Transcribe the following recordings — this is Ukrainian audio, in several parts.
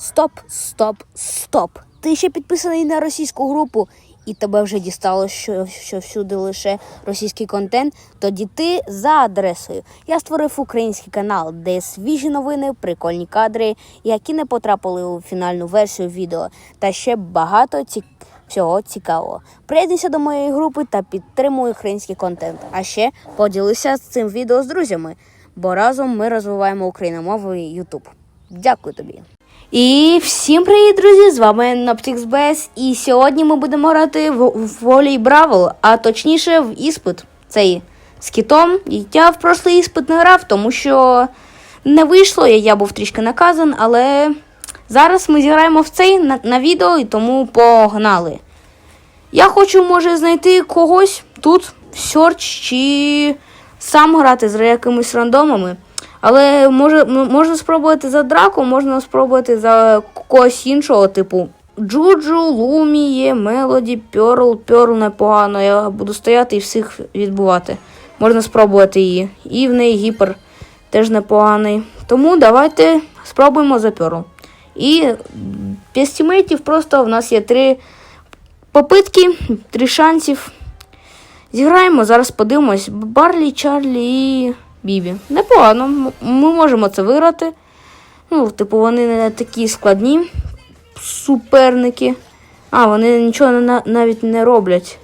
Стоп, стоп, стоп. Ти ще підписаний на російську групу, і тебе вже дістало, що, що всюди лише російський контент. Тоді ти за адресою. Я створив український канал, де свіжі новини, прикольні кадри, які не потрапили у фінальну версію відео, та ще багато ці... всього цікавого. Приєднуйся до моєї групи та підтримуй український контент. А ще поділися з цим відео з друзями, бо разом ми розвиваємо україномовний YouTube. Дякую тобі. І всім привіт, друзі! З вами NoptixBS. І сьогодні ми будемо грати в, в волей Бравл, а точніше в іспит. Цей з кітом. Я в прошлий іспит не грав, тому що не вийшло, я, був трішки наказан, але зараз ми зіграємо в цей на, на відео і тому погнали. Я хочу, може, знайти когось тут, в Search, чи сам грати з якимись рандомами. Але може, можна спробувати за драку, можна спробувати за когось іншого, типу Джуджу, Луміє, Мелоді, Пьорл. Пьорл непогано. Я буду стояти і всіх відбувати. Можна спробувати її. І в неї гіпер теж непоганий. Тому давайте спробуємо за Пьорл. І без тімейтів просто в нас є три попитки, три шансів. Зіграємо, зараз подивимось. Барлі, Чарлі і Бібі. Непогано. Ми можемо це виграти. Ну, типу, вони не такі складні суперники. А, вони нічого на- навіть не роблять.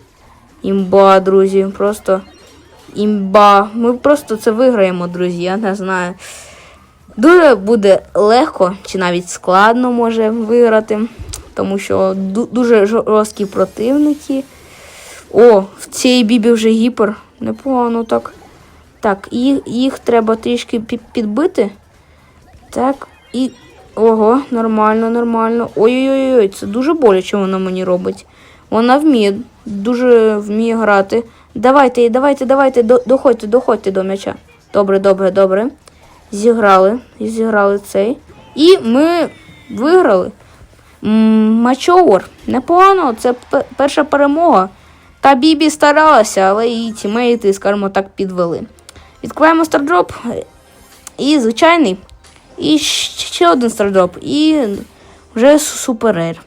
Імба, друзі. Просто імба. Ми просто це виграємо, друзі, я не знаю. Дуже буде легко, чи навіть складно може виграти, тому що дуже жорсткі противники. О, в цій бібі вже гіпер. Непогано так. Так, їх, їх треба трішки підбити. Так, і. Ого, нормально, нормально. Ой-ой-ой, це дуже боляче вона мені робить. Вона вміє, дуже вміє грати. Давайте, давайте, давайте, доходьте, доходьте до м'яча. Добре, добре, добре. Зіграли, зіграли цей. І ми виграли. Мачовор. Непогано, це перша перемога. Та Бібі старалася, але її тімейти, скажімо так, підвели. Відкриваємо стардроп. І звичайний. І ще один стардроп. І вже суперер.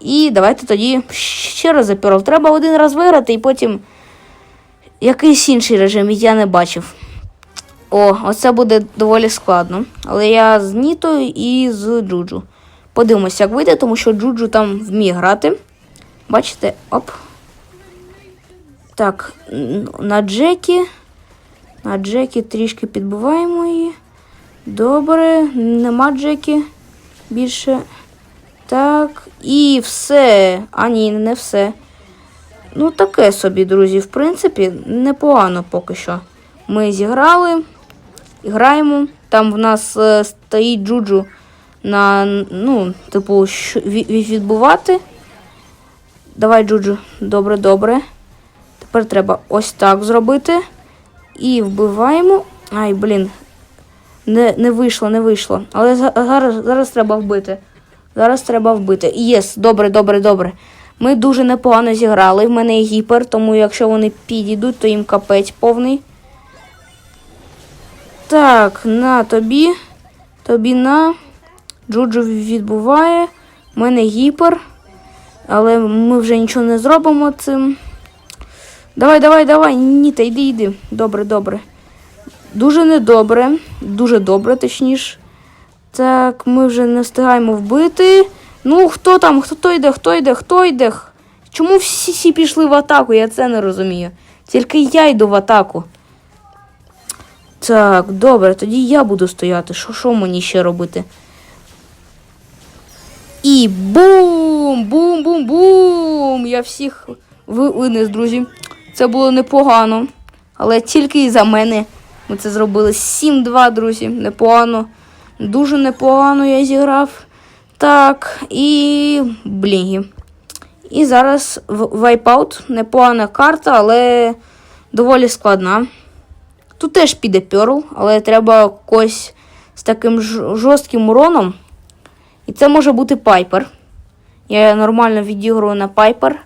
І давайте тоді ще раз запіров. Треба один раз виграти і потім якийсь інший режим я не бачив. О, оце буде доволі складно. Але я з Нітою і з Джуджу. Подивимося, як вийде, тому що Джуджу там вміє грати. Бачите? Оп. Так, на Джекі. На Джекі трішки підбиваємо її. Добре, нема Джекі більше. Так, і все. А ні, не все. Ну, таке собі, друзі. В принципі, непогано поки що. Ми зіграли, граємо. Там в нас е, стоїть Джуджу на, ну, типу, що, ві- ві- відбувати. Давай, Джуджу. Добре, добре. Тепер треба ось так зробити. І вбиваємо. Ай, блін. Не, не вийшло, не вийшло. Але зараз, зараз треба вбити. Зараз треба вбити. Єс, добре, добре, добре. Ми дуже непогано зіграли. В мене є гіпер, тому якщо вони підійдуть, то їм капець повний. Так, на тобі. Тобі на. Джуджу відбуває. У мене гіпер. Але ми вже нічого не зробимо цим. Давай, давай, давай. Ні, та йди, йди. Добре, добре. Дуже недобре. Дуже добре, точніше. Так, ми вже не встигаємо вбити. Ну, хто там? Хто йде? Хто йде? Хто йде? Чому всі, всі пішли в атаку? Я це не розумію. Тільки я йду в атаку. Так, добре, тоді я буду стояти. Що, що мені ще робити? І бум! Бум-бум-бум! Я всіх винес, друзі. Це було непогано. Але тільки і за мене ми це зробили. 7-2, друзі. Непогано. Дуже непогано я зіграв. Так, і блінги. І зараз вайпаут. Непогана карта, але доволі складна. Тут теж піде Перл, але треба когось з таким жорстким уроном. І це може бути Пайпер. Я нормально відіграю на Пайпер.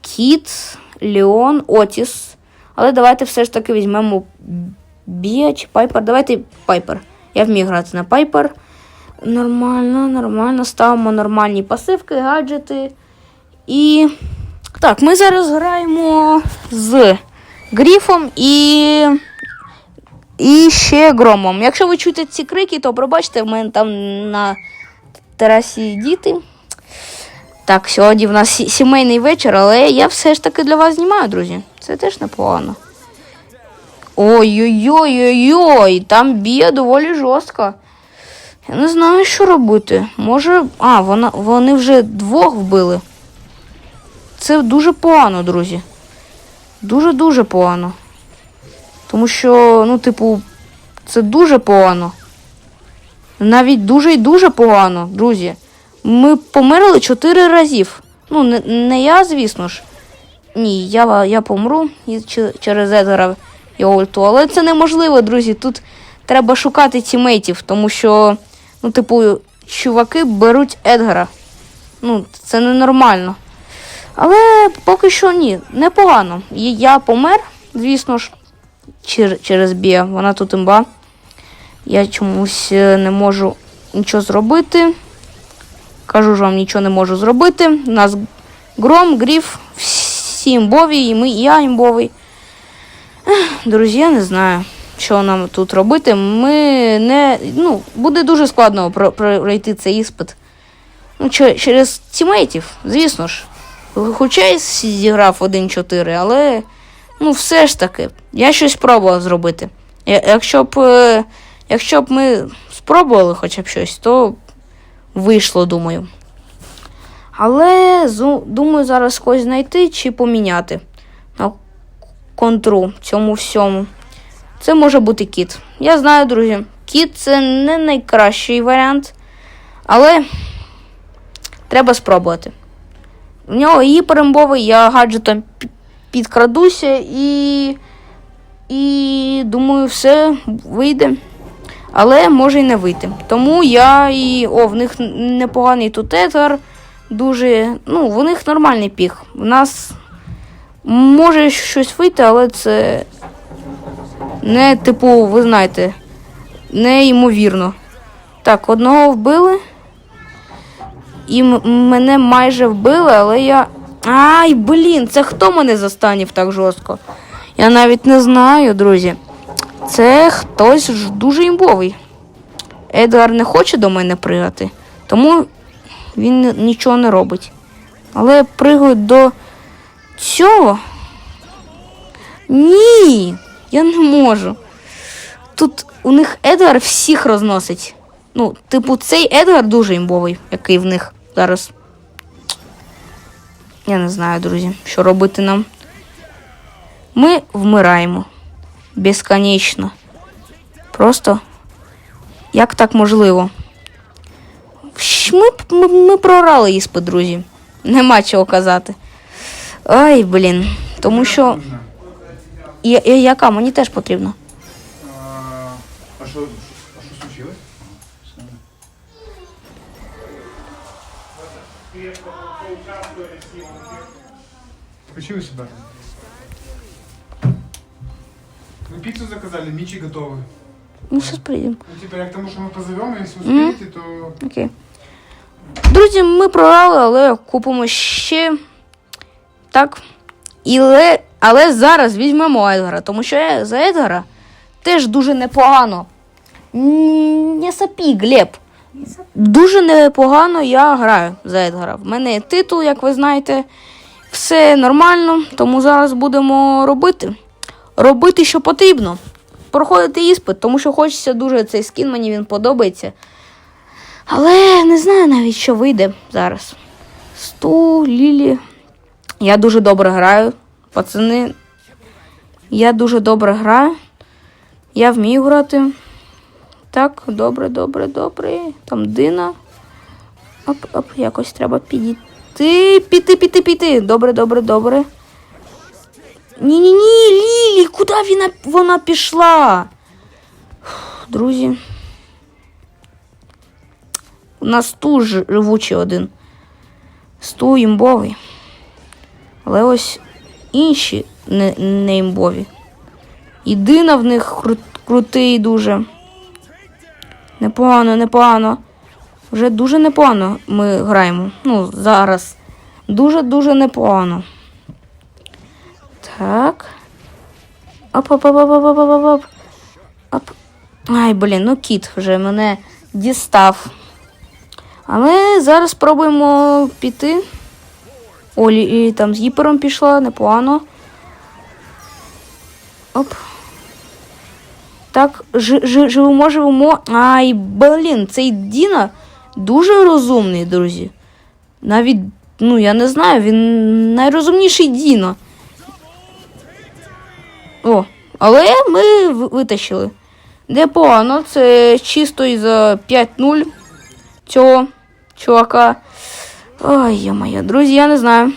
Кіт, Леон, Отіс. Але давайте все ж таки візьмемо Бія чи Пайпер. Давайте Пайпер. Я вмію грати на Пайпер. Нормально, нормально. Ставимо нормальні пасивки, гаджети. І. Так, ми зараз граємо з Гріфом і. І ще громом. Якщо ви чуєте ці крики, то пробачте, в мене там на терасі діти. Так, сьогодні в нас сімейний вечір, але я все ж таки для вас знімаю, друзі. Це теж непогано. Ой-ой-ой-ой-ой, там б'є доволі жорстко. Я не знаю, що робити. Може. А, вона, вони вже двох вбили. Це дуже погано, друзі. Дуже-дуже погано. Тому що, ну, типу, це дуже погано. Навіть дуже і дуже погано, друзі. Ми померли чотири разів. Ну, не, не я, звісно ж. Ні, я, я помру через Едгара і ульту. Але це неможливо, друзі. Тут треба шукати тімейтів, тому що, ну, типу, чуваки беруть Едгара. Ну, це ненормально. Але поки що ні, непогано. Я помер, звісно ж, чер- через Біа. Вона тут імба. Я чомусь е, не можу нічого зробити. Кажу ж вам, нічого не можу зробити. У нас гром, гріф, всі імбові, і ми, і я імбовий. Друзі, я не знаю, що нам тут робити. Ми не. Ну, буде дуже складно пройти цей іспит. Ну, через тімейтів, звісно ж. Хоча і зіграв 1-4, але ну, все ж таки, я щось пробував зробити. Якщо б, е, якщо б ми спробували хоча б щось, то вийшло, думаю. Але думаю, зараз когось знайти чи поміняти на контру цьому всьому. Це може бути кіт. Я знаю, друзі, кіт це не найкращий варіант, але треба спробувати. В нього гіперимбовий, я гаджетом підкрадуся і. І думаю, все вийде. Але може й не вийти. Тому я і. О, в них непоганий тут етер. Дуже. Ну, в них нормальний пік. В нас може щось вийти, але це не, типу, ви знаєте, неймовірно. Так, одного вбили. І мене майже вбили, але я. Ай, блін, це хто мене застанів так жорстко? Я навіть не знаю, друзі. Це хтось ж дуже імбовий. Едгар не хоче до мене пригати, тому він нічого не робить. Але пригають до цього. Ні, я не можу. Тут у них Едгар всіх розносить. Ну, типу, цей Едгар дуже імбовий, який в них зараз. Я не знаю, друзі, що робити нам. Ми вмираємо. Безконечно. Просто як так можливо? Ми, ми, ми прорали іспит, друзі. Нема чого казати. Ай, блін. Тому що. Я, я, яка? Мені теж потрібно. А что случилось? Включилось сюда. Мы пиццу заказали, мичи готовы. Ну, щось прийдемо. Ну, типа, я к тому, что мы позовем, и если успеете, то... Окей. Друзі, ми програли, але купимо ще. Так. І ле... Але зараз візьмемо Едгара, тому що е- за Едгара теж дуже непогано. М, Не сапі, Глеб. Дуже непогано я граю за Едгара. В мене є титул, як ви знаєте. Все нормально, тому зараз будемо робити. Робити, що потрібно. Проходити іспит, тому що хочеться дуже цей скін, мені він подобається. Але не знаю навіть, що вийде зараз. Сту, Лілі. Я дуже добре граю. Пацани. Я дуже добре граю. Я вмію грати. Так, добре, добре, добре. Там Дина. Оп, оп, якось треба підійти. Піти, піти, піти. Добре, добре, добре. Ні-ні-ні, Лілі, куди вона, вона пішла? Друзі. У нас ту живучий один. Сту імбовий. Але ось інші не, не імбові. І в них кру- крутий дуже. Непогано, непогано. Вже дуже непогано ми граємо. Ну, зараз. Дуже-дуже непогано. Так. Оп, оп, оп, оп, оп, оп, оп, оп. Оп. Ай, блін, ну кіт вже мене дістав. А ми зараз спробуємо піти. Олі і там з гіпером пішла, непогано. Оп. Так, ж, ж, живемо, живемо. Ай, блін, цей Діна дуже розумний, друзі. Навіть, ну, я не знаю, він найрозумніший Діна. О, але ми ви- витащили. Непогано, це чисто із 5-0 цього чувака. Ой, я моя, друзі, я не знаю.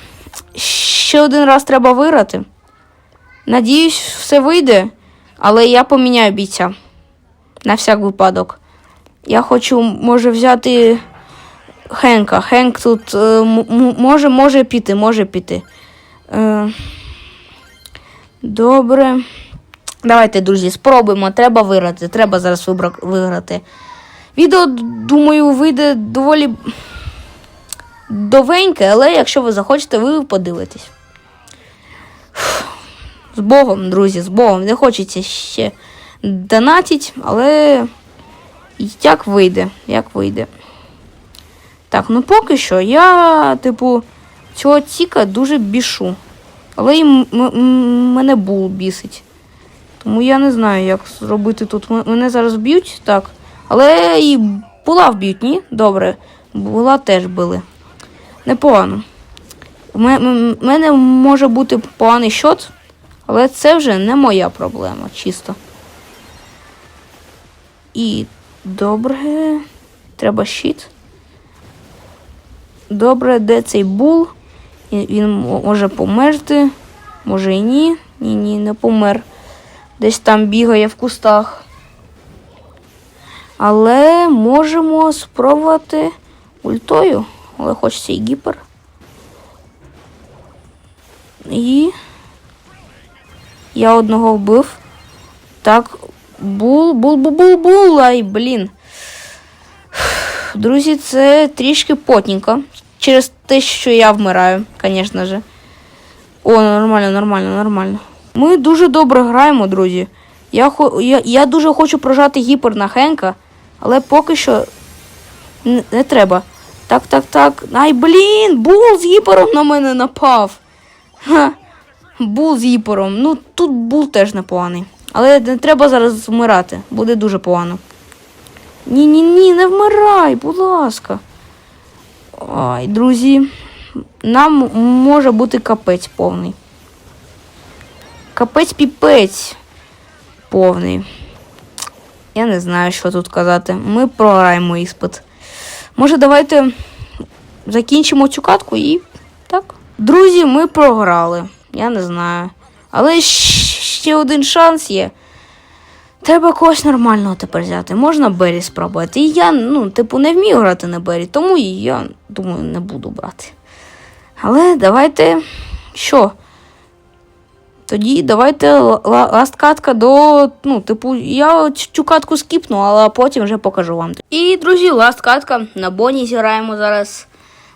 Ще один раз треба виграти. Надіюсь, все вийде, але я поміняю бійця. На всяк випадок. Я хочу, може, взяти Хенка. Хенк тут е, може, може піти, може піти. Е, добре. Давайте, друзі, спробуємо. Треба виграти. Треба зараз виграти. Відео, думаю, вийде доволі довеньке, але якщо ви захочете, ви подивитесь. З Богом, друзі, з Богом. Не хочеться ще донатить, але як вийде, як вийде. Так, ну поки що я, типу, цього ціка дуже бішу. Але і мене бул бісить. Тому я не знаю, як зробити тут. Мене зараз б'ють, так. Але і була вб'ють, ні? Добре. Була теж били. Непогано. У мене може бути поганий щот, але це вже не моя проблема, чисто. І добре. Треба щит. Добре, де цей бул? Він може померти. Може і ні. Ні, ні, не помер. Десь там бігає в кустах. Але можемо спробувати ультою. Але хочеться і гіпер. І. Я одного вбив. Так. Бул, бул, бул, бул, бул. Ай, блін. Друзі, це трішки потненько. Через те, що я вмираю, звісно же. О, нормально, нормально, нормально. Ми дуже добре граємо, друзі. Я, я, я дуже хочу прожати гіпер на Хенка, але поки що не, не треба. Так, так, так. Ай, блін, бул з гіпером на мене напав. Ха. Бул з гіпером. Ну, тут бул теж непоганий. Але не треба зараз вмирати. Буде дуже погано. Ні, ні, ні, не вмирай, будь ласка. Ай, друзі. Нам може бути капець повний. Капець піпець повний. Я не знаю, що тут казати. Ми програємо іспит. Може, давайте закінчимо цю катку і так. Друзі, ми програли. Я не знаю. Але ще один шанс є. Треба когось нормального тепер взяти. Можна Бері спробувати. І я, ну, типу, не вмію грати на Бері, тому я думаю, не буду брати. Але давайте. Що? Тоді давайте ла- ла- ласт катка до. Ну, типу, я цю катку скіпну, але потім вже покажу вам. І, друзі, ласт катка. На Боні зіграємо зараз.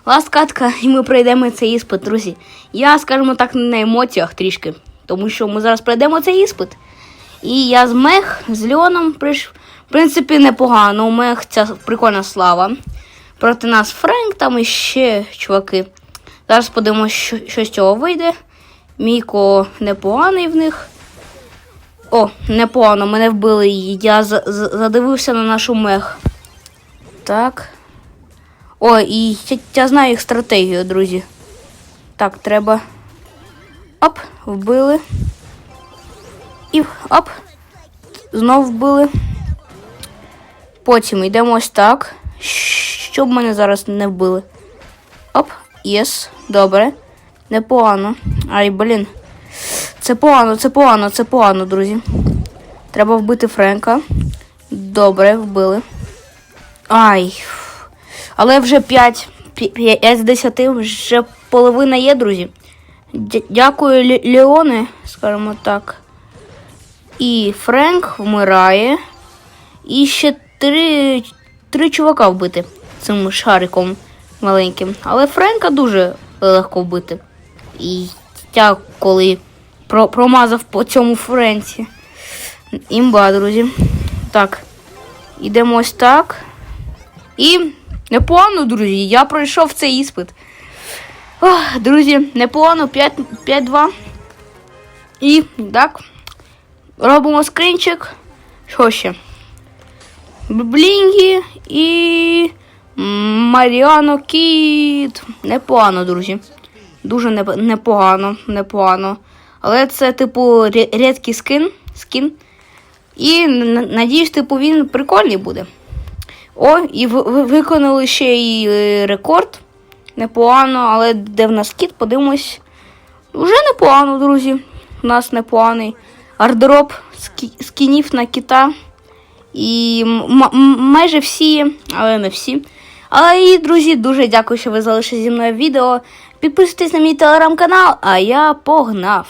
Ласт катка, і ми пройдемо цей іспит, друзі. Я, скажімо так, на емоціях трішки. Тому що ми зараз пройдемо цей іспит. І я з Мех, з Льоном прийшов. В принципі, непогано. У Мех ця прикольна слава. Проти нас Френк, там іще чуваки. Зараз подивимося, що, що з цього вийде. Міко непоганий в них. О, непогано, мене вбили. і Я за- за- задивився на нашу мех. Так. О, і я, я знаю їх стратегію, друзі. Так, треба. Оп, вбили. І оп. Знов вбили. Потім йдемо ось так. Щоб мене зараз не вбили. Оп, єс, добре. Непогано. Ай, блін. Це погано, це погано, це погано, друзі. Треба вбити Френка. Добре, вбили. Ай. Але вже 5, 5 з 10, вже половина є, друзі. Дякую, Ле- Леоне, скажімо так. І Френк вмирає. І ще три, три чувака вбити. цим шариком маленьким. Але Френка дуже легко вбити. І я коли про- промазав по цьому Френці. Імба, друзі. Так. Ідемо ось так. І непогано, друзі. Я пройшов цей іспит. Ох, друзі, непогано, 5 5-2. І так. Робимо скринчик. Що ще? Блінгі і Маріано Кіт. Непогано, друзі. Дуже непогано, непогано. Але це, типу, рідкий скин. скін. І надіюсь, типу, він прикольний буде. О, і ви, ви виконали ще й е, рекорд. Непогано, але де в нас кіт, подивимось. Вже непогано, друзі. У нас непоганий ардроп скі- скінів на кіта. І майже всі, але не всі. Але і, друзі, дуже дякую, що ви залишили зі мною відео. Підписуйтесь на мій телеграм-канал, а я погнав.